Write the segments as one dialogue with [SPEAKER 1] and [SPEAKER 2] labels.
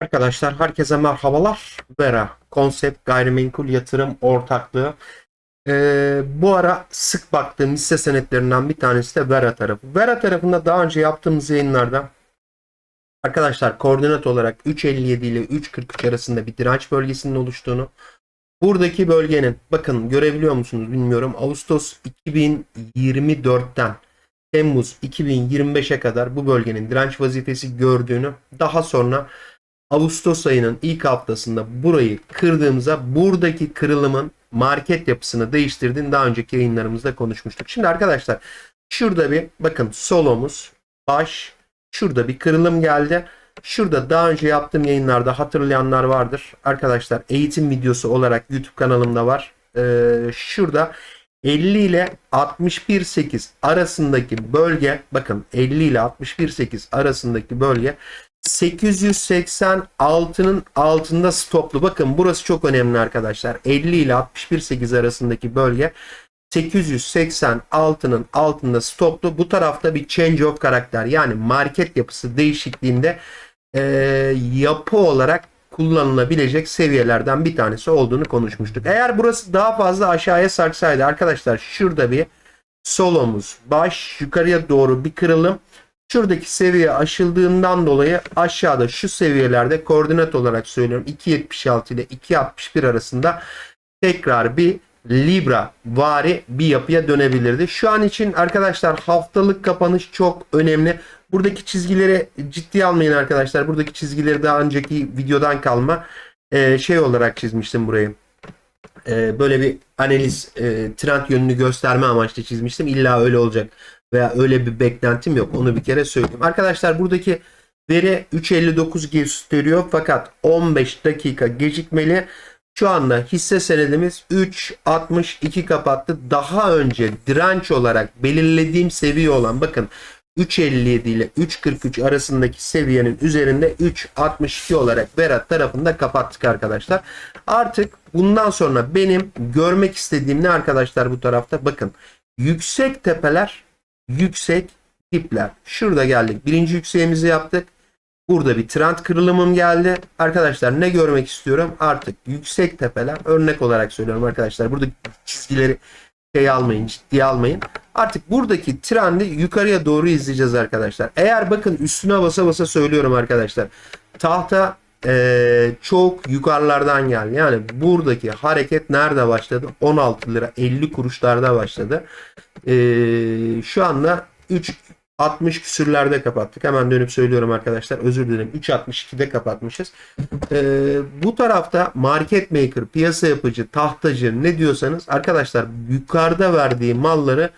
[SPEAKER 1] Arkadaşlar herkese merhabalar. Vera konsept gayrimenkul yatırım ortaklığı. Ee, bu ara sık baktığım hisse senetlerinden bir tanesi de Vera tarafı. Vera tarafında daha önce yaptığımız yayınlarda arkadaşlar koordinat olarak 3.57 ile 3.43 arasında bir direnç bölgesinin oluştuğunu buradaki bölgenin bakın görebiliyor musunuz bilmiyorum Ağustos 2024'ten Temmuz 2025'e kadar bu bölgenin direnç vazifesi gördüğünü daha sonra Ağustos ayının ilk haftasında burayı kırdığımızda buradaki kırılımın market yapısını değiştirdiğini daha önceki yayınlarımızda konuşmuştuk. Şimdi arkadaşlar şurada bir bakın solomuz baş şurada bir kırılım geldi. Şurada daha önce yaptığım yayınlarda hatırlayanlar vardır. Arkadaşlar eğitim videosu olarak YouTube kanalımda var. Ee, şurada 50 ile 61.8 arasındaki bölge bakın 50 ile 61.8 arasındaki bölge 886'nın altında stoplu. Bakın burası çok önemli arkadaşlar. 50 ile 61.8 arasındaki bölge 886'nın altında stoplu. Bu tarafta bir change of karakter yani market yapısı değişikliğinde e, yapı olarak kullanılabilecek seviyelerden bir tanesi olduğunu konuşmuştuk. Eğer burası daha fazla aşağıya sarksaydı arkadaşlar şurada bir solomuz baş yukarıya doğru bir kırılım Şuradaki seviye aşıldığından dolayı aşağıda şu seviyelerde koordinat olarak söylüyorum 2.76 ile 2.61 arasında tekrar bir Libra vari bir yapıya dönebilirdi. Şu an için arkadaşlar haftalık kapanış çok önemli. Buradaki çizgileri ciddiye almayın arkadaşlar. Buradaki çizgileri daha önceki videodan kalma e, şey olarak çizmiştim burayı. E, böyle bir analiz e, trend yönünü gösterme amaçlı çizmiştim. İlla öyle olacak veya öyle bir beklentim yok. Onu bir kere söyleyeyim. Arkadaşlar buradaki veri 3.59 gösteriyor fakat 15 dakika gecikmeli. Şu anda hisse senedimiz 3.62 kapattı. Daha önce direnç olarak belirlediğim seviye olan bakın 3.57 ile 3.43 arasındaki seviyenin üzerinde 3.62 olarak Berat tarafında kapattık arkadaşlar. Artık bundan sonra benim görmek istediğim ne arkadaşlar bu tarafta? Bakın yüksek tepeler yüksek dipler. Şurada geldik. Birinci yükseğimizi yaptık. Burada bir trend kırılımım geldi. Arkadaşlar ne görmek istiyorum? Artık yüksek tepeler örnek olarak söylüyorum arkadaşlar. Buradaki çizgileri şey almayın, ciddiye almayın. Artık buradaki trendi yukarıya doğru izleyeceğiz arkadaşlar. Eğer bakın üstüne basa basa söylüyorum arkadaşlar. Tahta ee, çok yukarılardan geldi. Yani buradaki hareket nerede başladı? 16 lira 50 kuruşlarda başladı. Ee, şu anda 3 60 küsürlerde kapattık. Hemen dönüp söylüyorum arkadaşlar. Özür dilerim. 3.62'de kapatmışız. Ee, bu tarafta market maker, piyasa yapıcı, tahtacı ne diyorsanız arkadaşlar yukarıda verdiği malları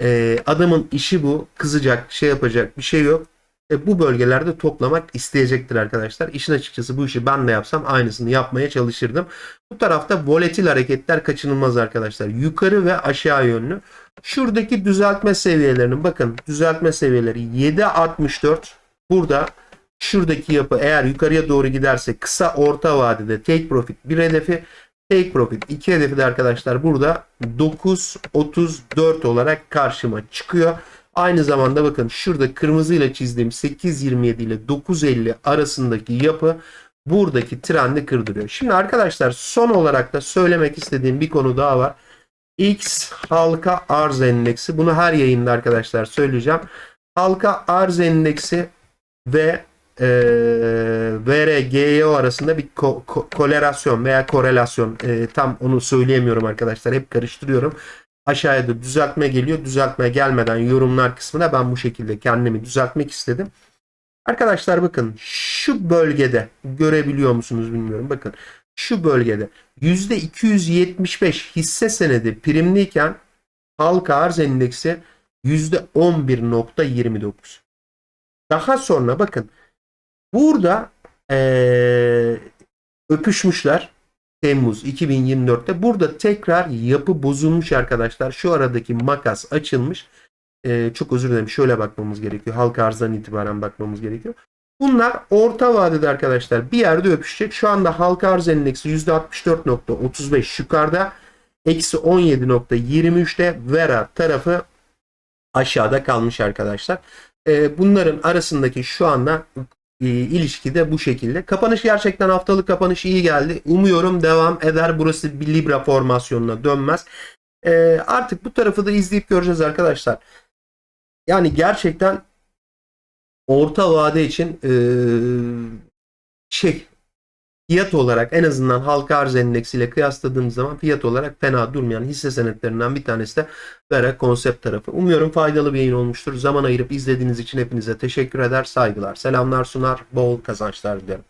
[SPEAKER 1] e, adamın işi bu. Kızacak, şey yapacak bir şey yok. E, bu bölgelerde toplamak isteyecektir arkadaşlar. İşin açıkçası bu işi ben de yapsam aynısını yapmaya çalışırdım. Bu tarafta volatil hareketler kaçınılmaz arkadaşlar. Yukarı ve aşağı yönlü. Şuradaki düzeltme seviyelerinin bakın düzeltme seviyeleri 7.64 burada şuradaki yapı eğer yukarıya doğru giderse kısa orta vadede take profit bir hedefi take profit iki hedefi de arkadaşlar burada 9.34 olarak karşıma çıkıyor. Aynı zamanda bakın şurada kırmızıyla çizdiğim 8.27 ile 9.50 arasındaki yapı buradaki trendi kırdırıyor. Şimdi arkadaşlar son olarak da söylemek istediğim bir konu daha var. X halka arz endeksi. Bunu her yayında arkadaşlar söyleyeceğim. Halka arz endeksi ve e, VRGO arasında bir ko- ko- korelasyon veya korelasyon e, tam onu söyleyemiyorum arkadaşlar. Hep karıştırıyorum. Aşağıya da düzeltme geliyor. Düzeltme gelmeden yorumlar kısmına ben bu şekilde kendimi düzeltmek istedim. Arkadaşlar bakın şu bölgede görebiliyor musunuz bilmiyorum. Bakın şu bölgede %275 hisse senedi primliyken halka arz endeksi %11.29. Daha sonra bakın burada ee, öpüşmüşler Temmuz 2024'te. Burada tekrar yapı bozulmuş arkadaşlar. Şu aradaki makas açılmış. Ee, çok özür dilerim. Şöyle bakmamız gerekiyor. Halka arzdan itibaren bakmamız gerekiyor. Bunlar orta vadede arkadaşlar bir yerde öpüşecek. Şu anda halka arz endeksi %64.35 yukarıda. Eksi 17.23'te Vera tarafı aşağıda kalmış arkadaşlar. Ee, bunların arasındaki şu anda e, ilişki de bu şekilde. Kapanış gerçekten haftalık kapanış iyi geldi. Umuyorum devam eder. Burası bir Libra formasyonuna dönmez. E, artık bu tarafı da izleyip göreceğiz arkadaşlar. Yani gerçekten orta vade için e, şey fiyat olarak en azından halka arz endeksiyle kıyasladığımız zaman fiyat olarak fena durmayan hisse senetlerinden bir tanesi de Vera konsept tarafı. Umuyorum faydalı bir yayın olmuştur. Zaman ayırıp izlediğiniz için hepinize teşekkür eder, saygılar, selamlar sunar, bol kazançlar dilerim.